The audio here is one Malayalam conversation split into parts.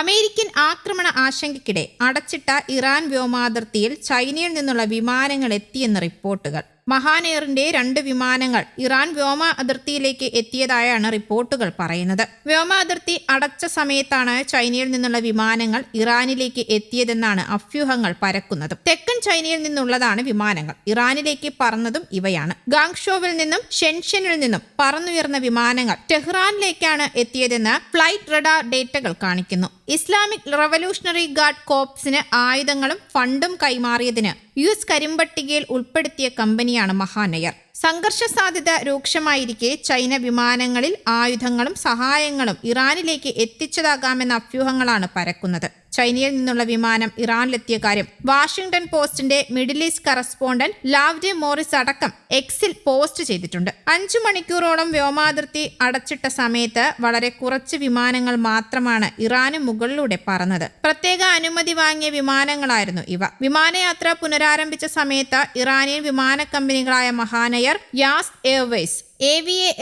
അമേരിക്കൻ ആക്രമണ ആശങ്കയ്ക്കിടെ അടച്ചിട്ട ഇറാൻ വ്യോമാതിർത്തിയിൽ ചൈനയിൽ നിന്നുള്ള വിമാനങ്ങൾ എത്തിയെന്ന് റിപ്പോർട്ടുകൾ. മഹാനെയറിന്റെ രണ്ട് വിമാനങ്ങൾ ഇറാൻ വ്യോമ അതിർത്തിയിലേക്ക് എത്തിയതായാണ് റിപ്പോർട്ടുകൾ പറയുന്നത്. വ്യോമ അതിർത്തി അടച്ച സമയത്താണ് ചൈനയിൽ നിന്നുള്ള വിമാനങ്ങൾ ഇറാനിലേക്ക് എത്തിയതെന്നാണ് അഭ്യൂഹങ്ങൾ പരക്കുന്നത്. തെക്കൻ ചൈനയിൽ നിന്നുള്ളതാണ് വിമാനങ്ങൾ. ഇറാനിലേക്ക് പറന്നതും ഇവയാണ്. ഗാങ്ഷോവിൽ നിന്നും ഷെൻഷനിൽ നിന്നും പറന്നുയർന്ന വിമാനങ്ങൾ ടെഹ്റാനിലേക്കാണ് എത്തിയതെന്ന് ഫ്ലൈറ്റ് റഡാർ ഡേറ്റകൾ കാണിക്കുന്നു. ഇസ്ലാമിക് റവല്യൂഷണറി ഗാർഡ് കോപ്സിന് ആയുധങ്ങളും ഫണ്ടും കൈമാറിയതിന് യു എസ് കരിമ്പട്ടികയിൽ ഉൾപ്പെടുത്തിയ കമ്പനിയാണ് മഹാനയർ. സംഘർഷ സാധ്യത രൂക്ഷമായിരിക്കെ ചൈന വിമാനങ്ങളിൽ ആയുധങ്ങളും സഹായങ്ങളും ഇറാനിലേക്ക് എത്തിച്ചതാകാമെന്ന അഭ്യൂഹങ്ങളാണ് പരക്കുന്നത്. ചൈനയിൽ നിന്നുള്ള വിമാനം ഇറാനിലെത്തിയ കാര്യം. വാഷിംഗ്ടൺ പോസ്റ്റിന്റെ middle east correspondent Loveday Morris അടക്കം എക്സിൽ പോസ്റ്റ് ചെയ്തിട്ടുണ്ട്. അഞ്ചു മണിക്കൂറോളം വ്യോമാതിർത്തി അടച്ചിട്ട സമയത്ത് വളരെ കുറച്ച് വിമാനങ്ങൾ മാത്രമാണ് ഇറാന് മുകളിലൂടെ പറന്നത്. പ്രത്യേക അനുമതി വാങ്ങിയ വിമാനങ്ങളായിരുന്നു ഇവ. വിമാനയാത്ര പുനരാരംഭിച്ച സമയത്ത് ഇറാനിയൻ വിമാന കമ്പനികളായ മഹാനയർ യാസ് എയർവേസ് എ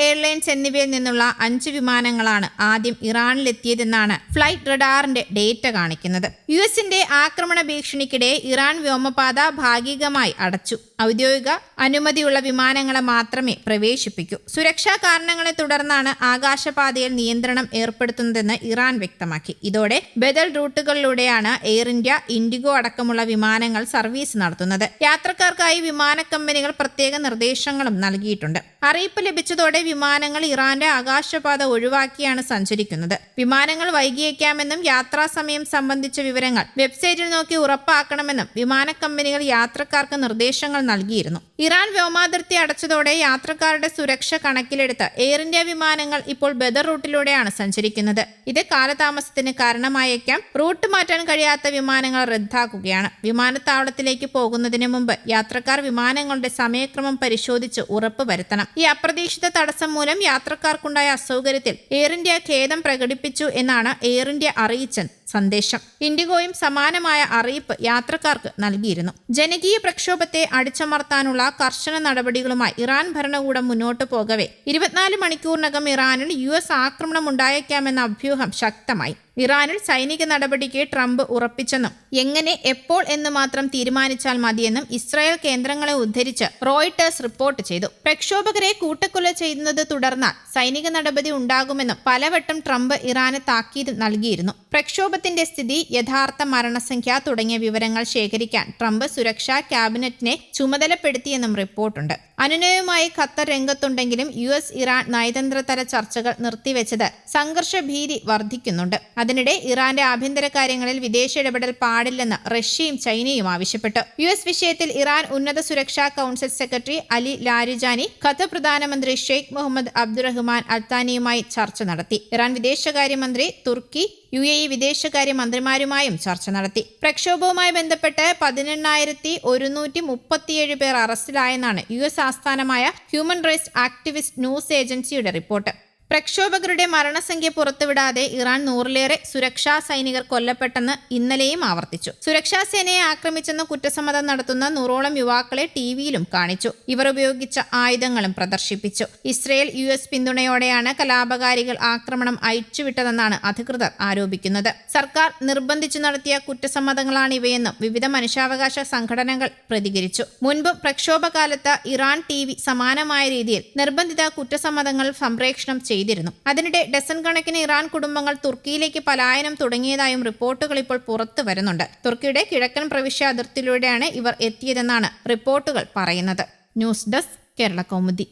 എയർലൈൻസ് എന്നിവയിൽ നിന്നുള്ള അഞ്ച് വിമാനങ്ങളാണ് ആദ്യം ഇറാനിലെത്തിയതെന്നാണ് ഫ്ലൈറ്റ് റഡാറിന്റെ ഡേറ്റ കാണിക്കുന്നത്. യു എസിന്റെ ആക്രമണ ഭീഷണിക്കിടെ ഇറാൻ വ്യോമപാത ഭാഗികമായി അടച്ചു. ഔദ്യോഗിക അനുമതിയുള്ള വിമാനങ്ങളെ മാത്രമേ പ്രവേശിപ്പിക്കൂ. സുരക്ഷാ കാരണങ്ങളെ തുടർന്നാണ് ആകാശപാതയിൽ നിയന്ത്രണം ഏർപ്പെടുത്തുന്നതെന്ന് ഇറാൻ വ്യക്തമാക്കി. ഇതോടെ ബദൽ റൂട്ടുകളിലൂടെയാണ് എയർ ഇന്ത്യ ഇൻഡിഗോ അടക്കമുള്ള വിമാനങ്ങൾ സർവീസ് നടത്തുന്നത്. യാത്രക്കാർക്കായി വിമാന കമ്പനികൾ പ്രത്യേക നിർദ്ദേശങ്ങളും നൽകിയിട്ടുണ്ട്. അറിയിപ്പ് ലഭിച്ചതോടെ വിമാനങ്ങൾ ഇറാന്റെ ആകാശപാത ഒഴിവാക്കിയാണ് സഞ്ചരിക്കുന്നത്. വിമാനങ്ങൾ വൈകിയേക്കാമെന്നും യാത്രാ സമയം സംബന്ധിച്ച വിവരങ്ങൾ വെബ്സൈറ്റിൽ നോക്കി ഉറപ്പാക്കണമെന്നും വിമാന കമ്പനികൾ യാത്രക്കാർക്ക് നിർദ്ദേശങ്ങൾ നൽകിയിരുന്നു. ഇറാൻ വ്യോമാതിർത്തി അടച്ചതോടെ യാത്രക്കാരുടെ സുരക്ഷ കണക്കിലെടുത്ത് എയർ ഇന്ത്യ വിമാനങ്ങൾ ഇപ്പോൾ ബദർ റൂട്ടിലൂടെയാണ് സഞ്ചരിക്കുന്നത്. ഇത് കാലതാമസത്തിന് കാരണമായേക്കാം. റൂട്ട് മാറ്റാൻ കഴിയാത്ത വിമാനങ്ങൾ റദ്ദാക്കുകയാണ്. വിമാനത്താവളത്തിലേക്ക് പോകുന്നതിന് മുമ്പ് യാത്രക്കാർ വിമാനങ്ങളുടെ സമയക്രമം പരിശോധിച്ച് ഉറപ്പ് വരുത്തണം. ഈ അപ്രതീക്ഷിത തടസ്സം മൂലം യാത്രക്കാർക്കുണ്ടായ അസൗകര്യത്തിൽ എയർ ഇന്ത്യ ഖേദം പ്രകടിപ്പിച്ചു എന്നാണ് എയർ ഇന്ത്യ അറിയിച്ച സന്ദേശം. ഇൻഡിഗോയും സമാനമായ അറിയിപ്പ് യാത്രക്കാർക്ക് നൽകിയിരുന്നു. ജനകീയ പ്രക്ഷോഭത്തെ അടിച്ചമർത്താനുള്ള കർശന നടപടികളുമായി ഇറാൻ ഭരണകൂടം മുന്നോട്ട് പോകവെ ഇരുപത്തിനാല് മണിക്കൂറിനകം ഇറാനിൽ യു എസ് ആക്രമണം ഉണ്ടായേക്കാമെന്ന അഭ്യൂഹം ശക്തമായി. ഇറാനിൽ സൈനിക നടപടിക്ക് ട്രംപ് ഉറപ്പിച്ചെന്നും എങ്ങനെ എപ്പോൾ എന്ന് മാത്രം തീരുമാനിച്ചാൽ മതിയെന്നും ഇസ്രായേൽ കേന്ദ്രങ്ങളെ ഉദ്ധരിച്ച് റോയിട്ടേഴ്സ് റിപ്പോർട്ട് ചെയ്തു. പ്രക്ഷോഭകരെ കൂട്ടക്കൊല ചെയ്യുന്നത് തുടർന്നാൽ സൈനിക നടപടി ഉണ്ടാകുമെന്നും പലവട്ടം ട്രംപ് ഇറാന് താക്കീത് നൽകിയിരുന്നു. പ്രക്ഷോഭത്തിന്റെ സ്ഥിതി യഥാർത്ഥ മരണസംഖ്യ തുടങ്ങിയ വിവരങ്ങൾ ശേഖരിക്കാൻ ട്രംപ് സുരക്ഷാ ക്യാബിനറ്റിനെ ചുമതലപ്പെടുത്തിയെന്നും റിപ്പോർട്ടുണ്ട്. അനുനയവുമായി ഖത്തർ രംഗത്തുണ്ടെങ്കിലും യു എസ് ഇറാൻ നയതന്ത്രതല ചർച്ചകൾ നിർത്തിവെച്ചത് സംഘർഷ ഭീതി വർദ്ധിക്കുന്നുണ്ട്. അതിനിടെ ഇറാന്റെ ആഭ്യന്തര കാര്യങ്ങളിൽ വിദേശ ഇടപെടൽ പാടില്ലെന്ന് റഷ്യയും ചൈനയും ആവശ്യപ്പെട്ടു. യു എസ് വിഷയത്തിൽ ഇറാൻ ഉന്നത സുരക്ഷാ council secretary Ali Larijani Qatar പ്രധാനമന്ത്രി ഷെയ്ഖ് മുഹമ്മദ് അബ്ദുറഹ്മാൻ അൽത്താനിയുമായി ചർച്ച നടത്തി. ഇറാൻ വിദേശകാര്യമന്ത്രി തുർക്കി യു എ ഇ വിദേശകാര്യ മന്ത്രിമാരുമായും ചർച്ച നടത്തി. പ്രക്ഷോഭവുമായി ബന്ധപ്പെട്ട് പതിനെണ്ണായിരത്തി ഒരുന്നൂറ്റി മുപ്പത്തിയേഴ് പേർ അറസ്റ്റിലായെന്നാണ് യു എസ് ആസ്ഥാനമായ ഹ്യൂമൻ റൈറ്റ്സ് ആക്ടിവിസ്റ്റ് ന്യൂസ് ഏജൻസിയുടെ റിപ്പോർട്ട്. പ്രക്ഷോഭകരുടെ മരണസംഖ്യ പുറത്തുവിടാതെ ഇറാൻ നൂറിലേറെ സുരക്ഷാ സൈനികർ കൊല്ലപ്പെട്ടെന്ന് ഇന്നലെയും ആവർത്തിച്ചു. സുരക്ഷാ സേനയെ ആക്രമിച്ചെന്ന് കുറ്റസമ്മതം നടത്തുന്ന നൂറോളം യുവാക്കളെ ടിവിയിലും കാണിച്ചു. ഇവർ ഉപയോഗിച്ച ആയുധങ്ങളും പ്രദർശിപ്പിച്ചു. ഇസ്രയേൽ യു എസ് പിന്തുണയോടെയാണ് കലാപകാരികൾ ആക്രമണം അയച്ചുവിട്ടതെന്നാണ് അധികൃതർ ആരോപിക്കുന്നത്. സർക്കാർ നിർബന്ധിച്ചു നടത്തിയ കുറ്റസമ്മതങ്ങളാണ് ഇവയെന്നും വിവിധ മനുഷ്യാവകാശ സംഘടനകൾ പ്രതികരിച്ചു. മുൻപ് പ്രക്ഷോഭകാലത്ത് ഇറാൻ ടി സമാനമായ രീതിയിൽ നിർബന്ധിത കുറ്റസമ്മതങ്ങൾ സംപ്രേക്ഷണം ചെയ്തു. ചെയ്തിരുന്നു. അതിനിടെ ഡസൻ കണക്കിന് ഇറാൻ കുടുംബങ്ങൾ തുർക്കിയിലേക്ക് പലായനം തുടങ്ങിയതായും റിപ്പോർട്ടുകൾ ഇപ്പോൾ പുറത്തു വരുന്നുണ്ട്. തുർക്കിയുടെ കിഴക്കൻ പ്രവിശ്യ അതിർത്തിയിലൂടെയാണ് ഇവർ എത്തിയതെന്നാണ് റിപ്പോർട്ടുകൾ പറയുന്നത്. News desk Kerala Kaumudi.